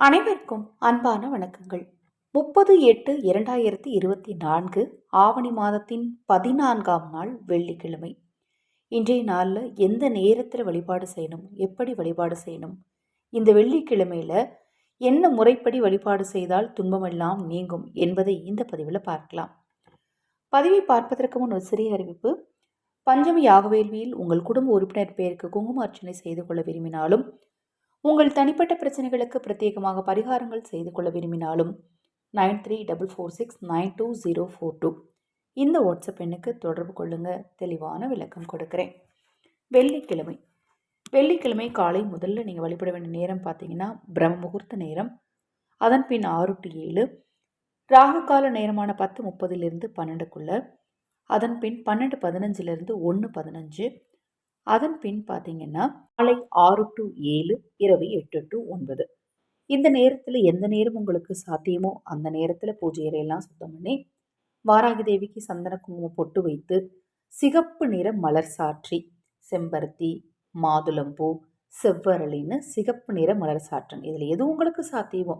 அனைவருக்கும் அன்பான வணக்கங்கள். முப்பது எட்டு இரண்டாயிரத்தி இருபத்தி நான்கு ஆவணி மாதத்தின் பதினான்காம் நாள் வெள்ளிக்கிழமை. இன்றைய நாளில் எந்த நேரத்தில் வழிபாடு செய்யணும்? எப்படி வழிபாடு செய்யணும்? இந்த வெள்ளிக்கிழமையில் என்ன முறைப்படி வழிபாடு செய்தால் துன்பமெல்லாம் நீங்கும் என்பதை இந்த பதிவில் பார்க்கலாம். பதிவை பார்ப்பதற்கு முன் ஒரு சிறிய அறிவிப்பு. பஞ்சமி யாகவேள்வியில் உங்கள் குடும்ப உறுப்பினர் பெயருக்கு குங்கும அர்ச்சனை செய்து கொள்ள விரும்பினாலும் உங்கள் தனிப்பட்ட பிரச்சனைகளுக்கு பிரத்யேகமாக பரிகாரங்கள் செய்து கொள்ள விரும்பினாலும் nine three double four six nine two zero four two. இந்த வாட்ஸ்அப் எண்ணுக்கு தொடர்பு கொள்ளுங்க. தெளிவான விளக்கம் கொடுக்குறேன். வெள்ளிக்கிழமை. வெள்ளிக்கிழமை காலை முதல்ல நீங்கள் வழிபட வேண்டிய நேரம் பார்த்தீங்கன்னா பிரம்ம முகூர்த்த நேரம். அதன் பின் ஆறு டு ஏழு. ராகுகால நேரமான பத்து முப்பதிலிருந்து பன்னெண்டுக்குள்ள. அதன் பின் பன்னெண்டு பதினஞ்சிலிருந்து ஒன்று பதினஞ்சு. அதன் பின் பார்த்தீங்கன்னா காலை ஆறு டு ஏழு இரவு எட்டு டு ஒன்பது. இந்த நேரத்தில் எந்த நேரம் உங்களுக்கு சாத்தியமோ அந்த நேரத்தில் பூஜை அறையெல்லாம் சுத்தம் பண்ணி வாராகி தேவிக்கு சந்தன குங்குமம் பொட்டு வைத்து சிகப்பு நிற மலர் சாற்றி செம்பருத்தி மாதுளம்பூ செவ்வரளின்னு சிகப்பு நிற மலர் சாற்றணும். இதில் எது உங்களுக்கு சாத்தியமோ?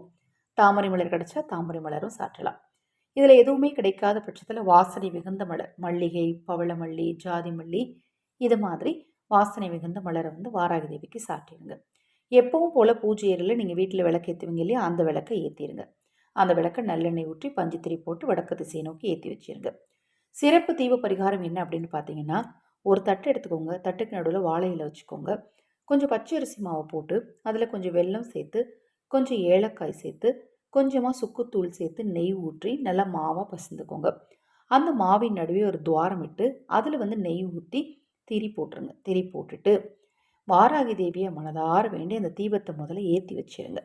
தாமரை மலர் கிடைச்சா தாமரை மலரும் சாற்றலாம். இதில் எதுவுமே கிடைக்காத பட்சத்தில் வாசனை மிகுந்த மலர். மல்லிகை பவளமல்லி ஜாதி மல்லி இது மாதிரி வாசனை மிகுந்த மலரை வந்து வாராகி தேவிக்கு சாட்டிடுங்க எப்பவும் போல் பூஜை அறையில் நீங்கள் வீட்டில் விளக்கு ஏற்றுவீங்க இல்லையா? அந்த விளக்கை ஏற்றிடுங்க அந்த விளக்கை நல்லெண்ணெய் ஊற்றி பஞ்சுத்திரி போட்டு வடக்கு திசை நோக்கி ஏற்றி வச்சிருங்க. சிறப்பு தீப பரிகாரம் என்ன அப்படின்னு பார்த்தீங்கன்னா ஒரு தட்டு எடுத்துக்கோங்க. தட்டுக்கு நடுவில் வாழை வச்சுக்கோங்க. கொஞ்சம் பச்சை அரிசி மாவை போட்டு அதில் கொஞ்சம் வெல்லம் சேர்த்து கொஞ்சம் ஏலக்காய் சேர்த்து கொஞ்சமாக சுக்குத்தூள் சேர்த்து நெய் ஊற்றி நல்லா மாவாக பசந்துக்கோங்க. அந்த மாவின் நடுவே ஒரு துவாரம் விட்டு அதில் வந்து நெய் ஊற்றி திரி போட்டுருங்க. திரி போட்டுட்டு வாராகி தேவியை மனதார வேண்டி அந்த தீபத்தை முதல்ல ஏற்றி வச்சிருங்க.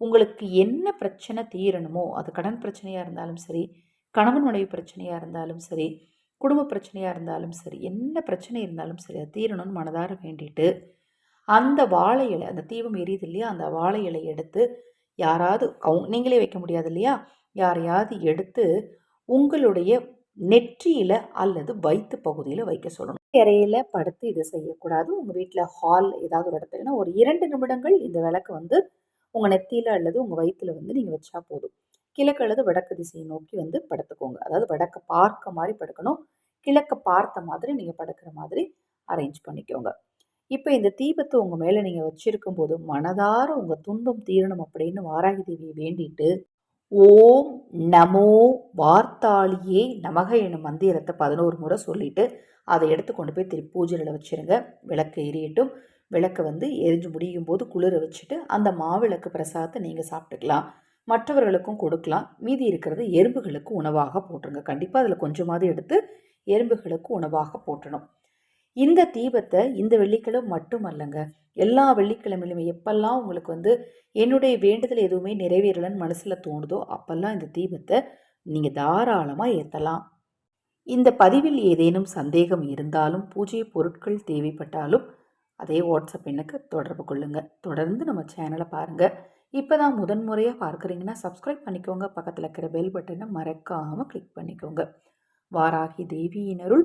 உங்களுக்கு என்ன பிரச்சனை தீரணுமோ அது கடன் பிரச்சனையாக இருந்தாலும் சரி கணவன் மனைவி பிரச்சனையாக இருந்தாலும் சரி குடும்ப பிரச்சனையாக இருந்தாலும் சரி என்ன பிரச்சனை இருந்தாலும் சரி அது தீரணும்னு மனதார வேண்டிட்டு அந்த வாழை இலை அந்த தீபம் எரியுது இல்லையா அந்த வாழை இலை எடுத்து யாராவது அவங்க நீங்களே வைக்க முடியாது இல்லையா யாரையாவது எடுத்து உங்களுடைய நெற்றியில் அல்லது வயிற்று பகுதியில் வைக்க சொல்லணும். அறையில் படுத்து இதை செய்யக்கூடாது. உங்கள் வீட்டில் ஹால் ஏதாவது ஒரு இடத்துலனா ஒரு இரண்டு நிமிடங்கள் இந்த விளக்கு வந்து உங்கள் நெத்தியில் அல்லது உங்கள் வயிற்றில் வந்து நீங்கள் வச்சா போதும். கிழக்கு அல்லது வடக்கு திசையை நோக்கி வந்து படுத்துக்கோங்க. அதாவது வடக்கு பார்க்க மாதிரி படுக்கணும். கிழக்க பார்த்த மாதிரி நீங்கள் படுக்கிற மாதிரி அரேஞ்ச் பண்ணிக்கோங்க. இப்போ இந்த தீபத்தை உங்கள் மேலே நீங்கள் வச்சுருக்கும் போது மனதார உங்கள் துன்பம் தீரணும் அப்படின்னு வாராகி தேவியை வேண்டிட்டு ஓம் நமோ வார்த்தாளியே நமக எனும் மந்திரத்தை பதினோரு முறை சொல்லிவிட்டு அதை எடுத்து கொண்டு போய் திரு பூஜையில் வச்சுருங்க. விளக்கு எரியட்டும். விளக்கை வந்து எரிஞ்சு முடியும் போது குளிர வச்சுட்டு அந்த மாவிளக்கு பிரசாதத்தை நீங்கள் சாப்பிட்டுக்கலாம். மற்றவர்களுக்கும் கொடுக்கலாம். மீதி இருக்கிறது எறும்புகளுக்கு உணவாக போட்டுருங்க. கண்டிப்பாக அதில் கொஞ்சமாவது எடுத்து எறும்புகளுக்கு உணவாக போட்டணும். இந்த தீபத்தை இந்த வெள்ளிக்கிழமை மட்டுமல்லங்க. எல்லா வெள்ளிக்கிழமையிலுமே எப்பெல்லாம் உங்களுக்கு வந்து என்னுடைய வேண்டுதல் எதுவுமே நிறைவேறலன்னு மனசில் தோணுதோ அப்பெல்லாம் இந்த தீபத்தை நீங்கள் தாராளமாக ஏற்றலாம் இந்த பதிவில் ஏதேனும் சந்தேகம் இருந்தாலும் பூஜை பொருட்கள் தேவைப்பட்டாலும் அதே வாட்ஸ்அப் எண்ணுக்கு தொடர்பு கொள்ளுங்கள் தொடர்ந்து நம்ம சேனலை பாருங்கள் இப்போ தான் முதன்முறையாக பார்க்குறீங்கன்னா சப்ஸ்கிரைப் பண்ணிக்கோங்க. பக்கத்தில் இருக்கிற பெல் பட்டனை மறக்காமல் கிளிக் பண்ணிக்கோங்க. வாராகி தேவியினருள்